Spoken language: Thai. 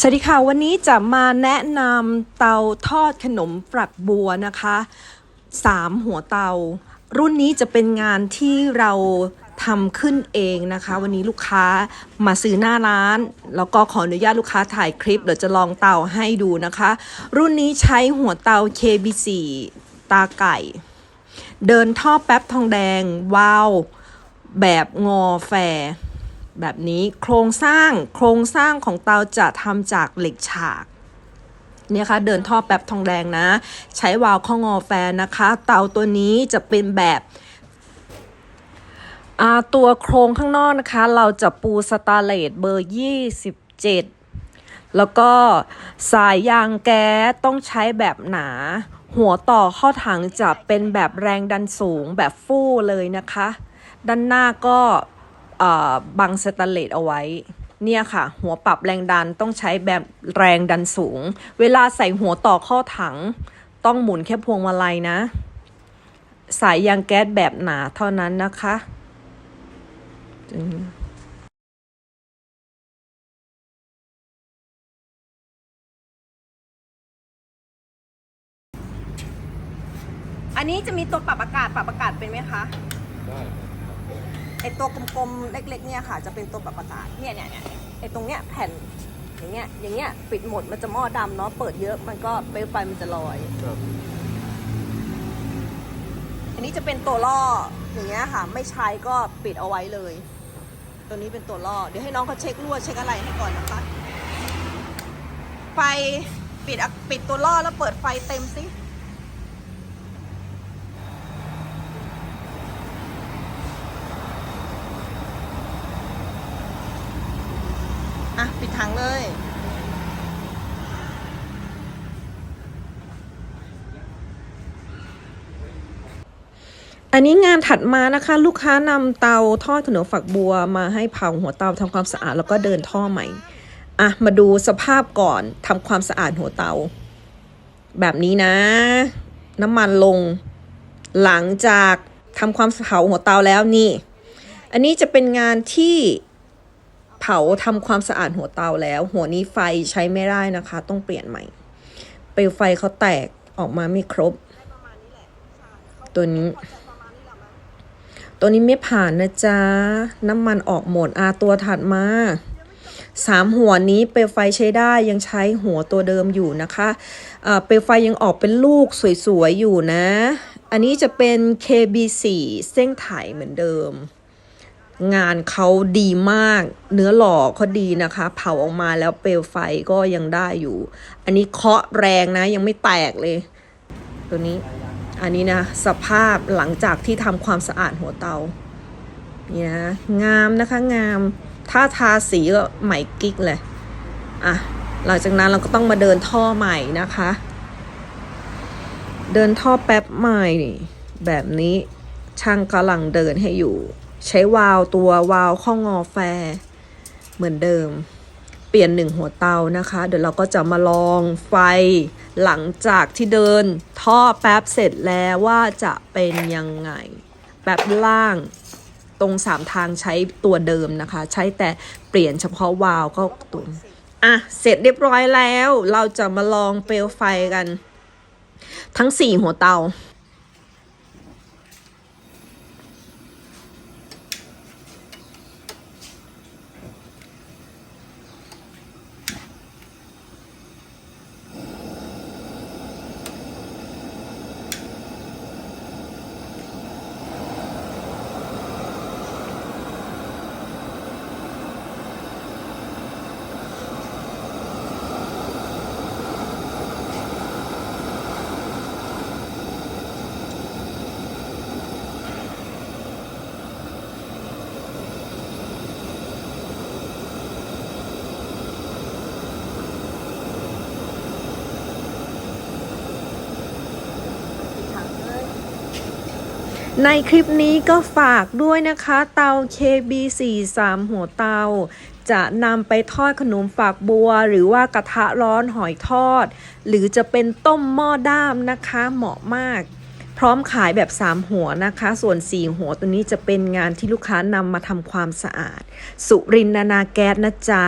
สวัสดีค่ะ วันนี้จะมาแนะนำเตาทอดขนมฝักบัวนะคะสามหัวเตา รุ่นนี้จะเป็นงานที่เราทำขึ้นเองนะคะ วันนี้ลูกค้ามาซื้อหน้าร้าน แล้วก็ขออนุญาตลูกค้าถ่ายคลิปเดี๋ยวจะลองเตาให้ดูนะคะ รุ่นนี้ใช้หัวเตา KB4 ตาไก่ เดินท่อแป๊บทองแดงวาว แบบงอแฟร์ แบบนี้โครงสร้างโครงสร้างของเตาจะทำจากเหล็กฉากเนี่ยค่ะเดินท่อแป๊บทองแดงนะ ใช้วาล์วข้องอแฟนนะคะ เตาตัวนี้จะเป็นแบบตัวโครงข้างนอกนะคะ เราจะปูสตาเลตเบอร์ 27 แล้วก็สายยางแก๊สต้องใช้แบบหนา หัวต่อข้าถังจะเป็นแบบแรงดันสูงแบบฟู่เลยนะคะ ด้านหน้าก็ บังสแตนเลสเอาไว้ เนี่ยค่ะ หัวปรับแรงดันต้องใช้แบบแรงดันสูง เวลาใส่หัวต่อเข้าถัง ต้องหมุนแค่พวงมาลัยนะ สายยางแก๊สแบบหนาเท่านั้นนะคะอันนี้จะมีตัวปรับอากาศปรับอากาศเป็นไหมคะ ได้ อตัวกลมๆเล็กๆเนี่ยค่ะจะเป็นตัวปรับอากาศเนี่ยเนี่ยเนี่ยไอตรงเนี้ยแผ่นอย่างเงี้ยอย่างเงี้ยปิดหมดมันจะหม้อดำเนาะเปิดเยอะมันก็เปลวไฟมันจะลอย ครับอันนี้จะเป็นตัวล่ออย่างเงี้ยค่ะ ไม่ใช้ก็ปิดเอาไว้เลย ตัวนี้เป็นตัวล่อเดี๋ยวให้น้องเขาเช็ครั่วเช็คอะไรให้ก่อนนะคะ ไฟปิดอะปิดตัวล่อแล้วเปิดไฟเต็มสิ อะ ปิดถังเลย อันนี้งานถัดมานะคะ ลูกค้านำเตาทอดขนมฝักบัวมาให้เผาหัวเตาทำความสะอาดแล้วก็เดินท่อใหม่อะมาดูสภาพก่อนทำความสะอาดหัวเตา แบบนี้นะ น้ำมันลง หลังจากทำความเผาหัวเตาแล้วนี่ อันนี้จะเป็นงานที่เผาทำความสะอาดหัวเตาแล้ว หัวนี้ไฟใช้ไม่ได้นะคะ ต้องเปลี่ยนใหม่ เปลวไฟเขาแตกออกมาไม่ครบ ตัวนี้ ตัวนี้ไม่ผ่านนะจ๊ะ น้ำมันออกหมดอาตัวถัดมาสามหัวนี้เปลวไฟใช้ได้ยังใช้หัวตัวเดิมอยู่นะคะเปลวไฟยังออกเป็นลูกสวยๆอยู่นะ อันนี้จะเป็น KB4 เส้งไถเหมือนเดิม งานเขาดีมาก เนื้อหล่อเขาดีนะคะ เผาออกมาแล้วเปลวไฟก็ยังได้อยู่ อันนี้เคาะแรงนะยังไม่แตกเลย ตัวนี้ อันนี้นะสภาพหลังจากที่ทำความสะอาดหัวเตาเนี่ยนะงามนะคะงาม ถ้าทาสีก็ใหม่กิ๊กเลยอะหลังจากนั้นเราก็ต้องมาเดินท่อใหม่นะคะ เดินท่อแป๊บใหม่แบบนี้ช่างกำลังเดินให้อยู่ ใช้วาล์วตัววาล์วข้องอแฟ เหมือนเดิม เปลี่ยนหนึ่งหัวเตานะคะ เดี๋ยวเราก็จะมาลองไฟ หลังจากที่เดินท่อแป๊บเสร็จแล้วว่าจะเป็นยังไง แป๊บล่างตรงสามทางใช้ตัวเดิมนะคะ ใช้แต่เปลี่ยนเฉพาะวาล์วก็ตุนอะ เสร็จเรียบร้อยแล้ว เราจะมาลองเปลวไฟกัน ทั้งสี่หัวเตา ในคลิปนี้ก็ฝากด้วยนะคะ เตา KB43 หัวเตา จะนำไปทอดขนมฝากบัว หรือว่ากระทะร้อนหอยทอด หรือจะเป็นต้มหม้อด้ามนะคะ เหมาะมาก พร้อมขายแบบ 3 หัวนะคะ ส่วน 4 หัวตัวนี้จะเป็นงานที่ลูกค้านำมาทำความสะอาด สุรินนานาแก๊สนะจ๊ะ